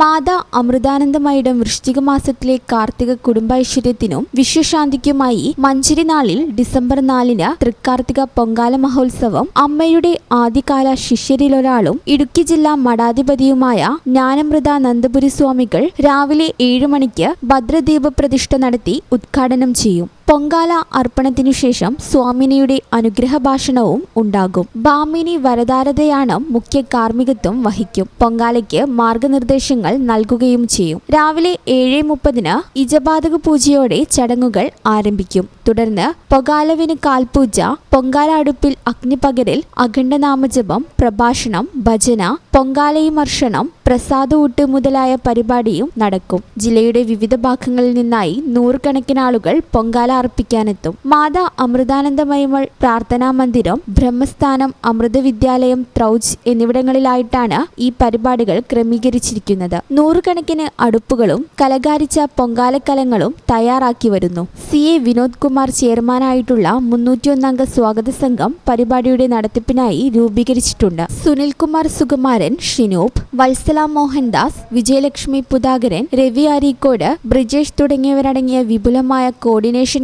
മാതാ അമൃതാനന്ദമയുടെ വൃശ്ചിക മാസത്തിലെ കാർത്തിക കുടുംബൈശ്വര്യത്തിനും വിശ്വശാന്തിക്കുമായി മഞ്ചരി നാളിൽ ഡിസംബർ നാലിന് തൃക്കാർത്തിക പൊങ്കാല മഹോത്സവം അമ്മയുടെ ആദ്യകാല ശിഷ്യരിലൊരാളും ഇടുക്കി ജില്ലാ മഠാധിപതിയുമായ ജ്ഞാനമൃത നന്ദപുരി സ്വാമികൾ രാവിലെ ഏഴു മണിക്ക് ഭദ്രദീപ പ്രതിഷ്ഠ നടത്തി ഉദ്ഘാടനം ചെയ്യും. പൊങ്കാല അർപ്പണത്തിനു ശേഷം സ്വാമിനിയുടെ അനുഗ്രഹ ഭാഷണവും ഉണ്ടാകും. ബാമിനി വരദാരതയാണ് മുഖ്യ കാർമ്മികത്വം വഹിക്കും. പൊങ്കാലയ്ക്ക് മാർഗനിർദ്ദേശങ്ങൾ നൽകുകയും ചെയ്യും. രാവിലെ ഏഴ് മുപ്പതിന് ഇജപാതക പൂജയോടെ ചടങ്ങുകൾ ആരംഭിക്കും. തുടർന്ന് പൊകാലവിന് കാൽപൂജ പൊങ്കാല അടുപ്പിൽ അഗ്നിപകരൽ അഖണ്ഡനാമജപം പ്രഭാഷണം ഭജന പൊങ്കാലയിമർഷണം പ്രസാദ ഊട്ട് മുതലായ പരിപാടിയും നടക്കും. ജില്ലയുടെ വിവിധ ഭാഗങ്ങളിൽ നിന്നായി നൂറുകണക്കിന് ആളുകൾ പൊങ്കാല അർപ്പിക്കാനെത്തും. മാതാ അമൃതാനന്ദമയമൾ പ്രാർത്ഥനാ മന്ദിരം ബ്രഹ്മസ്ഥാനം അമൃത വിദ്യാലയം ത്രൗജ് എന്നിവിടങ്ങളിലായിട്ടാണ് ഈ പരിപാടികൾ ക്രമീകരിച്ചിരിക്കുന്നത്. നൂറുകണക്കിന് അടുപ്പുകളും കലകാരിച്ച പൊങ്കാലക്കലങ്ങളും തയ്യാറാക്കി വരുന്നു. സി. എ. വിനോദ് കുമാർ ചെയർമാനായിട്ടുള്ള മുന്നൂറ്റിയൊന്നംഗ സ്വാഗത സംഘം പരിപാടിയുടെ നടത്തിപ്പിനായി രൂപീകരിച്ചിട്ടുണ്ട്. സുനിൽകുമാർ സുകുമാരൻ ഷിനൂപ് വത്സല മോഹൻദാസ് വിജയലക്ഷ്മി പുതാകരൻ രവി അരീക്കോട് ബ്രിജേഷ് തുടങ്ങിയവരടങ്ങിയ വിപുലമായ കോർഡിനേഷൻ